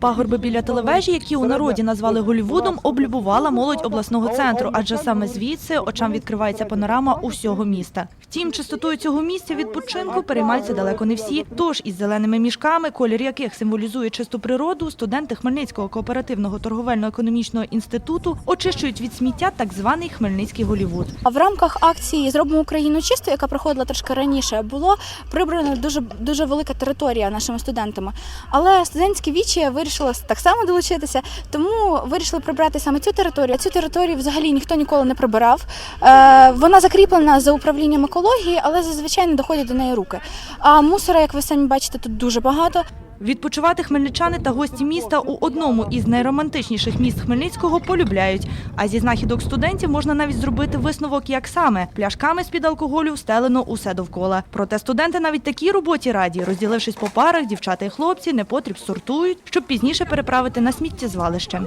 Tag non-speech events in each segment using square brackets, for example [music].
Пагорби біля телевежі, які у народі назвали Голлівудом, облюбувала молодь обласного центру, адже саме звідси очам відкривається панорама усього міста. Втім, чистотою цього місця відпочинку переймаються далеко не всі. Тож із зеленими мішками, колір яких символізує чисту природу, студенти Хмельницького кооперативного торговельно-економічного інституту очищують від сміття так званий Хмельницький Голлівуд. А в рамках акції Зробимо Україну чисто, яка проходила трошки раніше, було прибрано дуже дуже велика територія нашими студентами. Але студентське віче вирішила так само долучитися, тому вирішили прибрати саме цю територію. Цю територію взагалі ніхто ніколи не прибирав. Е, вона закріплена за управлінням екології, але зазвичай не доходять до неї руки. А мусора, як ви самі бачите, тут дуже багато. Відпочивати хмельничани та гості міста у одному із найромантичніших міст Хмельницького полюбляють. А зі знахідок студентів можна навіть зробити висновок, як саме пляшками з під алкоголю встелено усе довкола. Проте студенти навіть такій роботі раді, розділившись по парах, дівчата і хлопці непотріб сортують, щоб пізніше переправити на сміттєзвалище.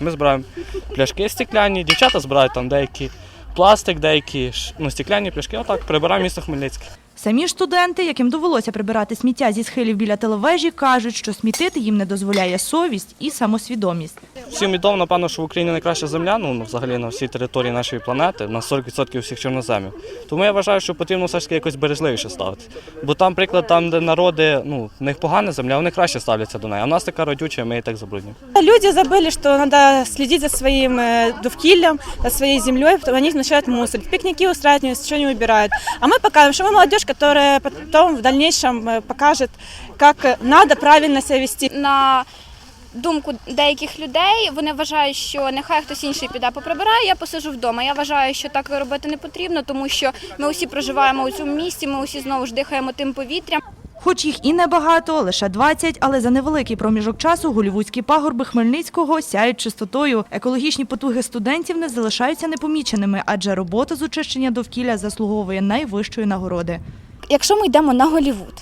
Ми збираємо пляшки стекляні, дівчата збирають там деякі пластик, деякі ну, стекляні пляшки. Отак прибираємо місто Хмельницьке. Самі ж студенти, яким довелося прибирати сміття зі схилів біля телевежі, кажуть, що смітити їм не дозволяє совість і самосвідомість. Всім відомо, напевно, що в Україні найкраща земля, ну ну, взагалі на всій території нашої планети, на 40% всіх чорноземів. Тому я вважаю, що потрібно все ж таки якось бережливіше ставити. Бо там, приклад, там, де народи, ну, в них погана земля, вони краще ставляться до неї. А в нас така родюча, ми її так забруднюємо. Люди забыли, что надо следить за своим э, довкиллем, за своей землей, потом они начинают мусорить, пикники устраивать, ничего не убирают. А мы покажем, что мы молодежь, которая потом в дальнейшем э, покажет, как надо правильно себя вести. на думку деяких людей, вони вважають, що нехай хтось інший піде поприбирає, я посижу вдома. Я вважаю, що так робити не потрібно, тому що ми усі проживаємо у цьому місті, ми усі знову ж дихаємо тим повітрям. Хоч їх і небагато, лише 20, але за невеликий проміжок часу голівудські пагорби Хмельницького сяють чистотою. Екологічні потуги студентів не залишаються непоміченими, адже робота з очищення довкілля заслуговує найвищої нагороди. Якщо ми йдемо на Голівуд,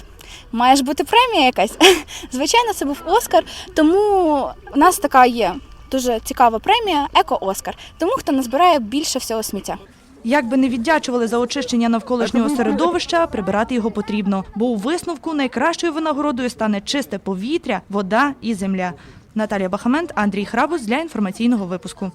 має ж бути премія якась. [laughs] Звичайно, це був Оскар, тому у нас така є дуже цікава премія Еко-Оскар. Тому хто назбирає більше всього сміття. Як би не віддячували за очищення навколишнього середовища, прибирати його потрібно, бо у висновку найкращою винагородою стане чисте повітря, вода і земля. Наталія Бахамент, Андрій Храбус для інформаційного випуску.